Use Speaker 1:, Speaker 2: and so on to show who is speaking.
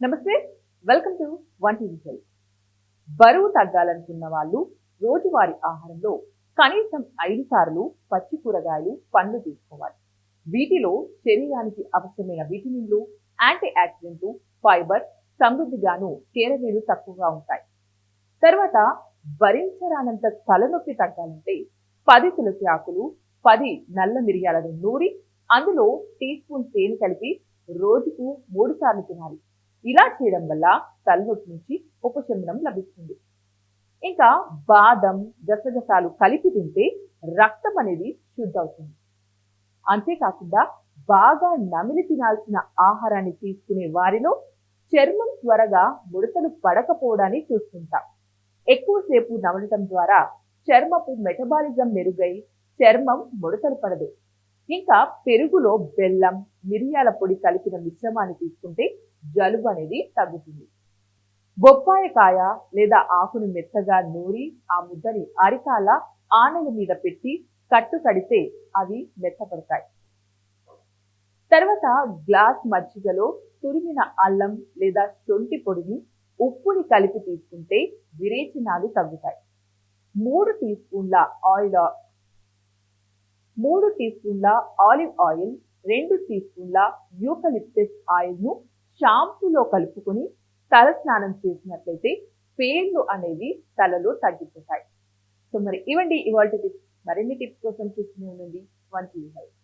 Speaker 1: Namaste welcome to one TV health. బరువు తగ్గాలనుకున్న వాళ్ళు రోజువారి ఆహారంలో కనీసం ఐదు సార్లు పచ్చి కూరగాయలు పండ్లు తీసుకోవాలి. వీటిలో శరీరానికి అవసరమైన విటమిన్లు యాంటీ ఆక్సిడెంట్లు ఫైబర్ సమృద్ధిగాను కేరవీలు తక్కువగా ఉంటాయి. తర్వాత భరించరానంత తలనొప్పి తగ్గాలంటే పది తులసి ఆకులు పది నల్ల మిరియాలను నూరి అందులో టీ స్పూన్ తేనె కలిపి రోజుకు మూడు సార్లు తినాలి. ఇలా చేయడం వల్ల తలనొప్పి నుంచి ఉపశమనం లభిస్తుంది. ఇంకా బాదం గసగసాలు కలిపి తింటే రక్తం అనేది శుద్ధవుతుంది అంతేకాకుండా బాగా నమిలి తినాల్సిన ఆహారాన్ని తీసుకునే వారిలో చర్మం త్వరగా ముడతలు పడకపోవడాన్ని చూస్తుంటాం. ఎక్కువసేపు నమలటం ద్వారా చర్మపు మెటబాలిజం మెరుగై చర్మం ముడతలు పడదు. ఇంకా పెరుగులో బెల్లం మిరియాల పొడి కలిపిన మిశ్రమాన్ని తీసుకుంటే జలుబు అనేది తగ్గుతుంది. బొప్పాయి కాయ లేదా ఆకును మెత్తగా నూరి ఆ ముద్దని అరికాల ఆనల మీద పెట్టి కట్టు కడితే అవి మెత్తపడతాయి. తర్వాత గ్లాస్ మజ్జిగలో తురిమిన అల్లం లేదా శొంఠి పొడిని ఉప్పుని కలిపి తీసుకుంటే విరేచనాలు తగ్గుతాయి. మూడు టీ స్పూన్ల ఆయిల్ మూడు టీ స్పూన్ల ఆలివ్ ఆయిల్ రెండు టీ స్పూన్ల యూకలిప్టస్ ఆయిల్ను షాంపూలో కలుపుకొని తల స్నానం చేసినట్లయితే పేర్లు అనేవి తలలో తగ్గిపోతాయి. సో మరి ఇవ్వండి ఇవాళ టిప్స్ మరిన్ని టిప్స్ కోసం చూస్తూనే ఉండండి. One tea health